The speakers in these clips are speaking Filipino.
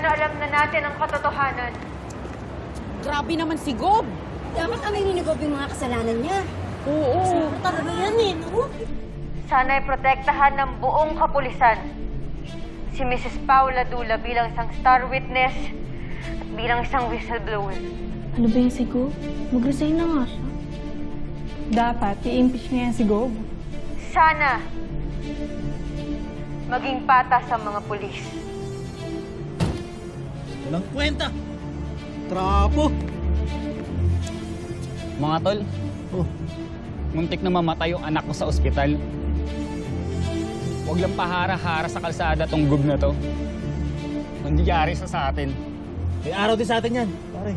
na alam na natin ang katotohanan. Grabe naman si Gob. Dapat aminin ni Gob yung mga kasalanan niya. Oo. Talaga yan eh, no? Sana'y protektahan ng buong kapulisan si Mrs. Paula Dula bilang isang star witness at bilang isang whistleblower. Ano ba yan si Go? Mag-resign na nga siya. Dapat, i-impeach niya yan si Gob. Sana maging patas ang mga pulis. Walang kwenta. Trapo. Mga tol, Oh, muntik na mamatay yung anak ko sa ospital. Huwag lang pahara-hara sa kalsada tong gub na to. Nangyayari sa sa atin. may araw din sa atin yan, pare.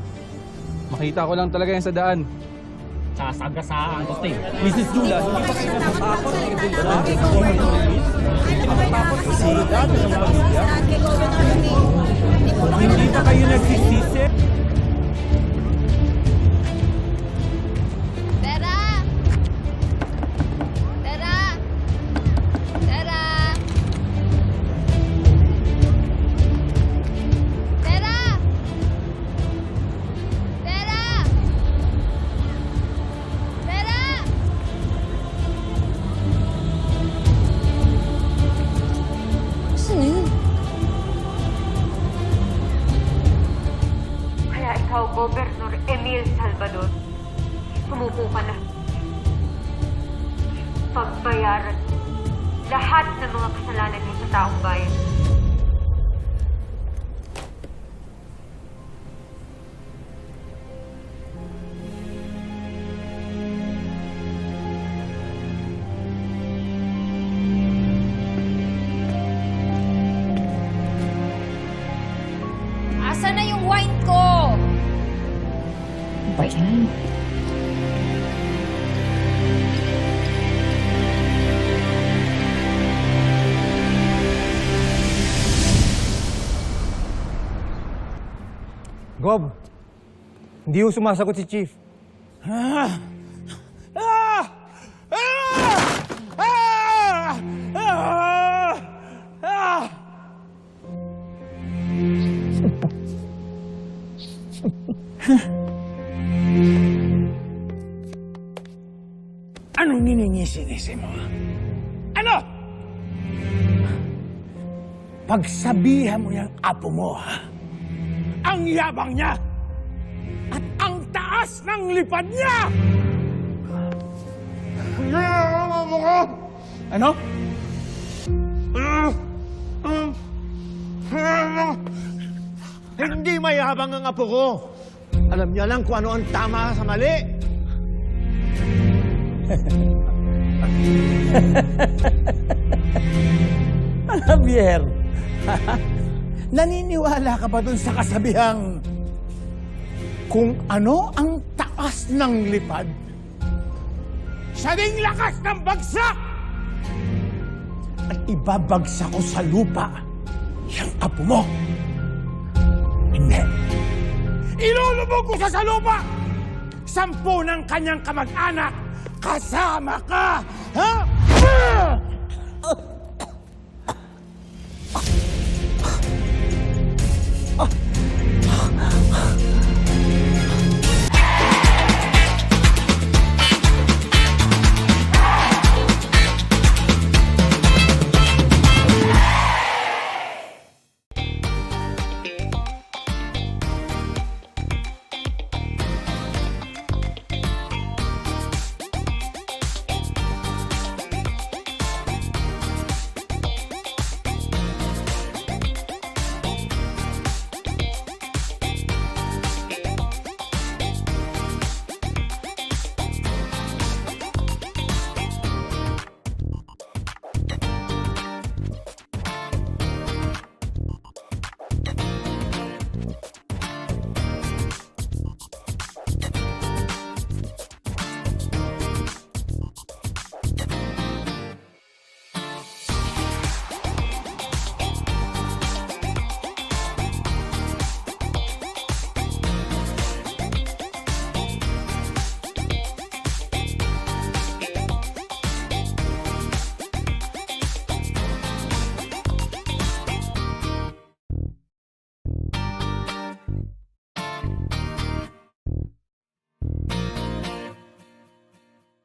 Makita ko lang talaga yan sa daan. Sasagasaan ko, Steve. Mrs. Dula, hindi pa kayo natatakot? Si Dado ng pamilya. Hindi Salvador, sumuko ka na. Pagbayaran lahat ng mga kasalanan mo sa taong bayan. Ba yan? Gob, hindi yung sumasagot si Chief. Ah! Ah! Ah! Ah! Ah! Anong nininisi-nisi mo? Ano? Pagsabihan mo yung apo mo, ha? Ang yabang niya! At ang taas ng lipad niya! Ano? Hindi mayabang ang apo ko. Alam niya lang kung ano ang tama sa mali. Javier, naniniwala ka ba dun sa kasabihang kung ano ang taas ng lipad, siya ding lakas ng bagsak! At ibabagsak ko sa lupa yung apo mo. Hindi. Ilulubog ko sa sa lupa! Sampu ng kanyang kamag-anak kasama ka! Ha? Ah!